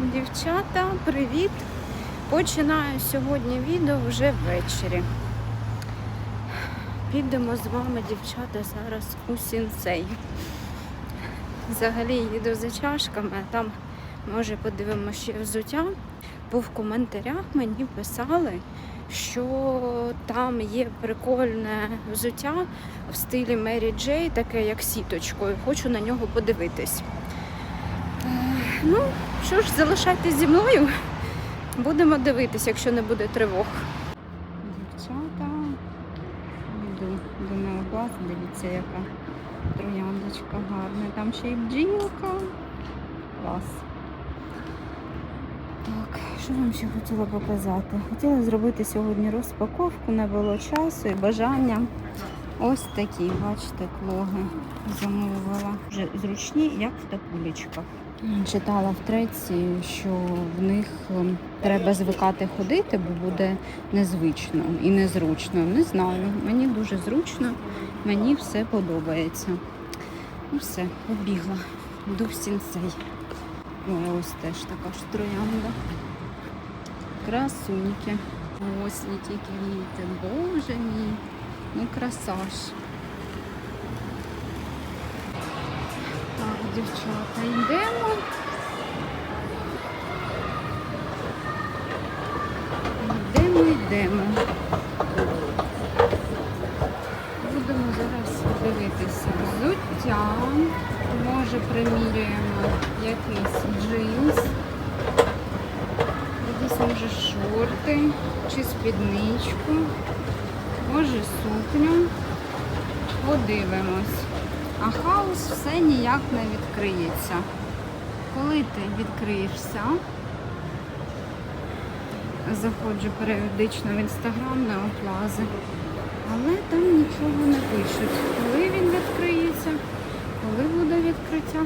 Дівчата, привіт! Починаю сьогодні відео вже ввечері. Підемо з вами, дівчата, зараз у сінцей. Взагалі їду за чашками, а там може подивимося ще взуття. Бо в коментарях мені писали, що там є прикольне взуття в стилі Мері Джей, таке як сіточкою. Хочу на нього подивитись. Ну, що ж, залишайтесь зі мною. Будемо дивитись, якщо не буде тривог. Дівчата, йду до неокласу, дивіться, яка трояндочка гарна. Там ще й бджілка. Клас. Так, що вам ще хотіла показати? Хотіла зробити сьогодні розпаковку, не було часу і бажання. Ось такі, бачите, клоги замовила. Вже зручні, як в тапулечках. Читала в треці, що в них ем, треба звикати ходити, бо буде незвично і незручно. Не знаю. Мені дуже зручно, мені все подобається. Ну все, побігла. Йду сінцей. Ой, ось теж така ж троянда. Красуньки. Ось які квіти. Боже мій. Ну красаж. Так, дівчата, йдемо. Йдемо, йдемо. Будемо зараз дивитися взуття. Може приміряємо якийсь джинс. Якісь може шорти чи спідничку. Може сукню. Подивимось. А хаос все ніяк не відкриється. Коли ти відкриєшся, заходжу періодично в інстаграм на оплази, але там нічого не пишуть. Коли він відкриється, коли буде відкриття.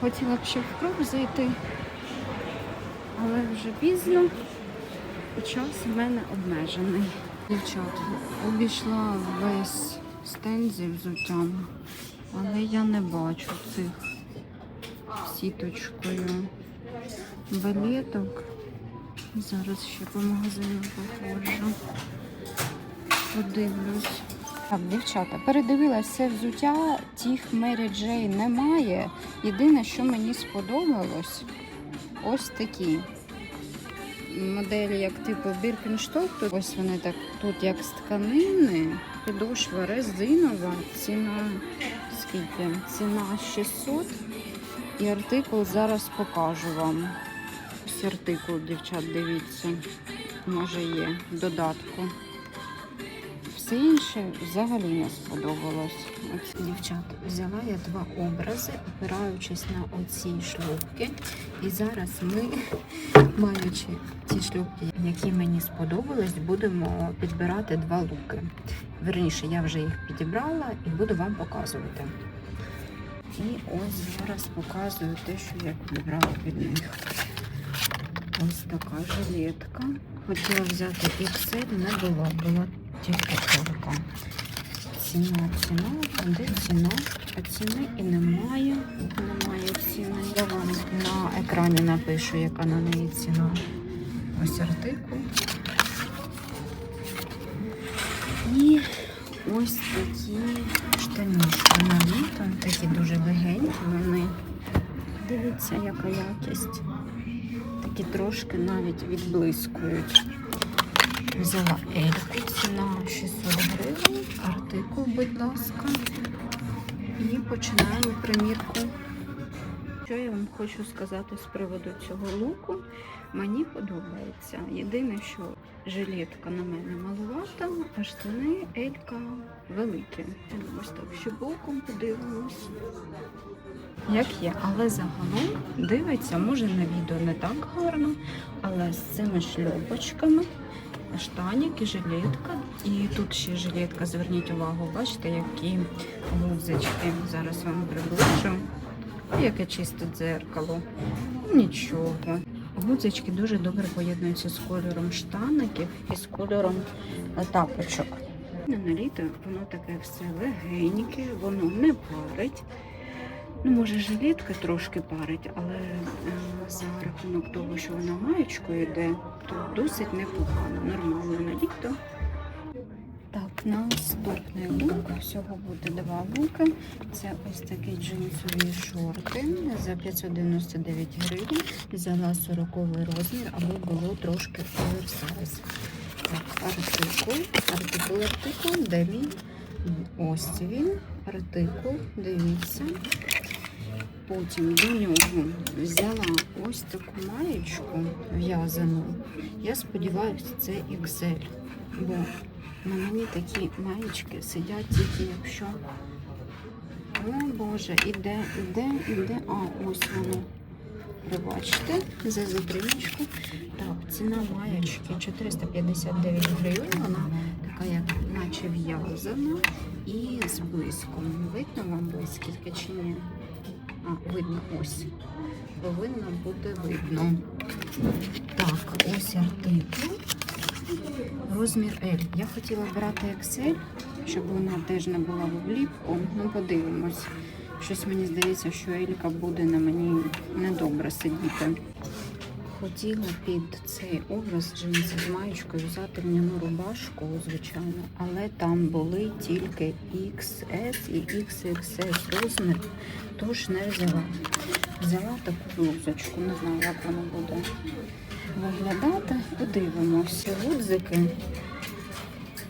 Хотіла б ще в кров зайти, але вже пізно. Час в мене обмежений. Дівчата, обійшла весь стенд зі взуттям, але я не бачу цих сіточкою балеток. Зараз ще по магазину походжу. Подивлюсь. Так, дівчата, передивилася все взуття, тих Мері Джей немає. Єдине, що мені сподобалось, ось такі моделі, як типу Біркеншток. Ось вони так тут як з тканини, підошва резинова, ціна скільки? Ціна 600. І артикул зараз покажу вам. Ось артикул, дівчат, дивіться. Може є в додатку. Все інше взагалі не сподобалось. Дівчат, взяла я два образи, опираючись на оці шлюпки. І зараз ми, маючи ці шлюпки, які мені сподобались, будемо підбирати два луки. Верніше, я вже їх підібрала і буду вам показувати. І ось зараз показую те, що я підібрала під них. Ось така жилетка. Хотіла взяти XL, не було, була тільки тільки. Ціна, ціна, де ціна? А ціни і немає. Немає ціни. Я вам на екрані напишу, яка на неї ціна. Ось артикул. І ось такі штанішки на літо. Такі дуже легенькі вони. Дивіться, яка якість. Такі трошки навіть відблискують. Взяла Ельку, ціна 600 гривень, артикул, будь ласка. І починаємо примірку. Що я вам хочу сказати з приводу цього луку? Мені подобається. Єдине, що жилетка на мене малувата, а штани Елька великі. Ось так, що боком подивимось. Як є, але загалом дивиться, може на відео не так гарно, але з цими шльопочками штанік і жилетка. І тут ще жилетка, зверніть увагу, бачите, які гудзички. Зараз вам приближу. Яке чисте дзеркало. Нічого. Гудзички дуже добре поєднуються з кольором штаників і з кольором е, тапочок. На літо воно таке все легеньке, воно не парить. Ну, може, жилетка трошки парить, але е, за рахунок того, що вона маєчкою йде, досить непогано, нормально на літо. Так, наступний лук. Всього буде два луки. Це ось такі джинсові шорти за 599 гривень. Взяла 40 розмір, аби було трошки оверсайз. Так, артикул, артикул, артикул, він? Ось він, артикул, дивіться. Потім до нього взяла ось таку маєчку в'язану. Я сподіваюся, це XL, бо на мені такі маєчки сидять тільки якщо. О Боже, іде, іде, іде. А, ось воно. Ви за затримочку. Так, ціна маєчки 459 гривень. Вона така, як наче в'язана і з блиском. Видно вам блискітки чи ні? А, видно ось. Повинно бути видно. Так, ось артикул. Розмір L. Я хотіла брати XL, щоб вона теж не була в обліпку. Ну, подивимось. Щось мені здається, що Елька буде на мені недобре сидіти. Хотіла під цей образ джинси з маєчкою взяти льняну рубашку, звичайно, але там були тільки XS і XXS розмір, тож не взяла. Взяла таку блузочку, не знаю, як вона буде виглядати. Подивимося. Гудзики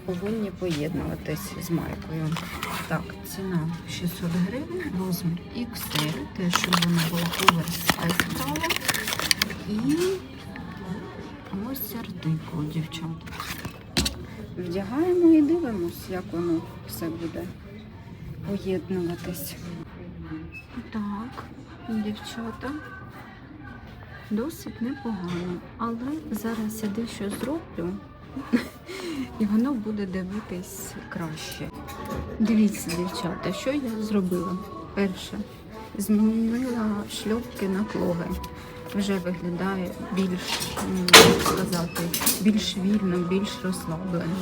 повинні поєднуватись з майкою. Так, ціна 600 гривень, розмір XL, теж щоб вона була оверсайз стала. І ось артикул, дівчата. Вдягаємо і дивимось, як воно все буде поєднуватись. Так, дівчата. Досить непогано, але зараз я дещо зроблю, і воно буде дивитись краще. Дивіться, дівчата, що я зробила? Перше, змінила шльопки на клоги. Вже виглядає більш, сказати, більш вільно, більш розслаблено.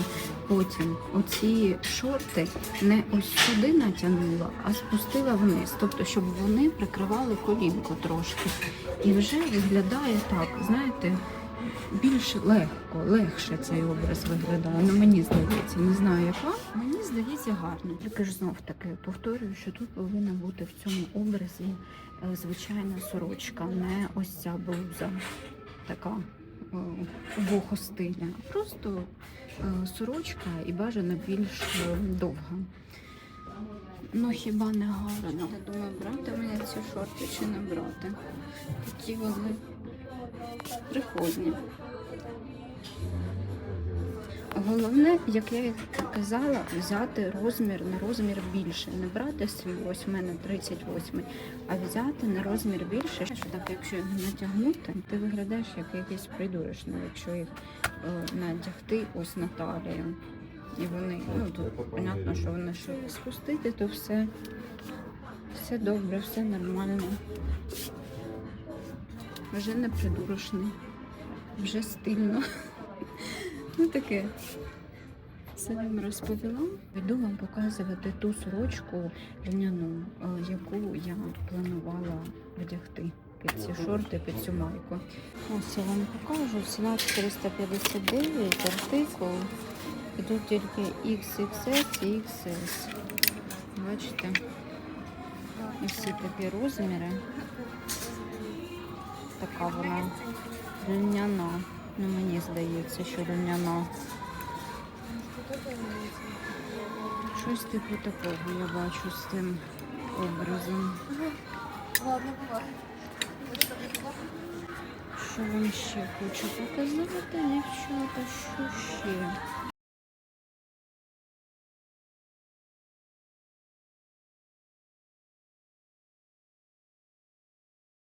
Потім оці шорти не ось сюди натягнула, а спустила вниз, тобто, щоб вони прикривали колінко трошки. І вже виглядає так, знаєте, більш легко, легше цей образ виглядає. Ну мені здається, не знаю як вам. Мені здається гарно. Тільки ж знов таки повторюю, що тут повинна бути в цьому образі звичайна сорочка, не ось ця блуза така е, стиля, а просто е, сорочка і бажано більш е, довга. Ну хіба не гарно? Я думаю, брати мені ці шорти чи не брати. Такі вони приходні. Головне, як я казала, взяти розмір на розмір більше. Не брати свій, ось в мене 38, а взяти на розмір більше. Що так, якщо їх натягнути, ти виглядаєш як якийсь придурочний, якщо їх е, надягти ось на талію. І вони, ну тут понятно, що вони що спустити, то все, все добре, все нормально. Вже не придурочний, вже стильно. Ну таке. Все вам розповіла. Йду вам показувати ту сорочку льняну, е, яку я планувала вдягти під ці шорти, під цю майку. Ось я вам покажу. Ціна 459 артикул. І тут тільки XXS і XS. Бачите? Ось ці такі розміри. Така вона льняна. Ну, мені здається, що льняна. Щось типу такого я бачу з цим образом. Ладно, буває. Що вам ще хочу показати, дівчата, що ще?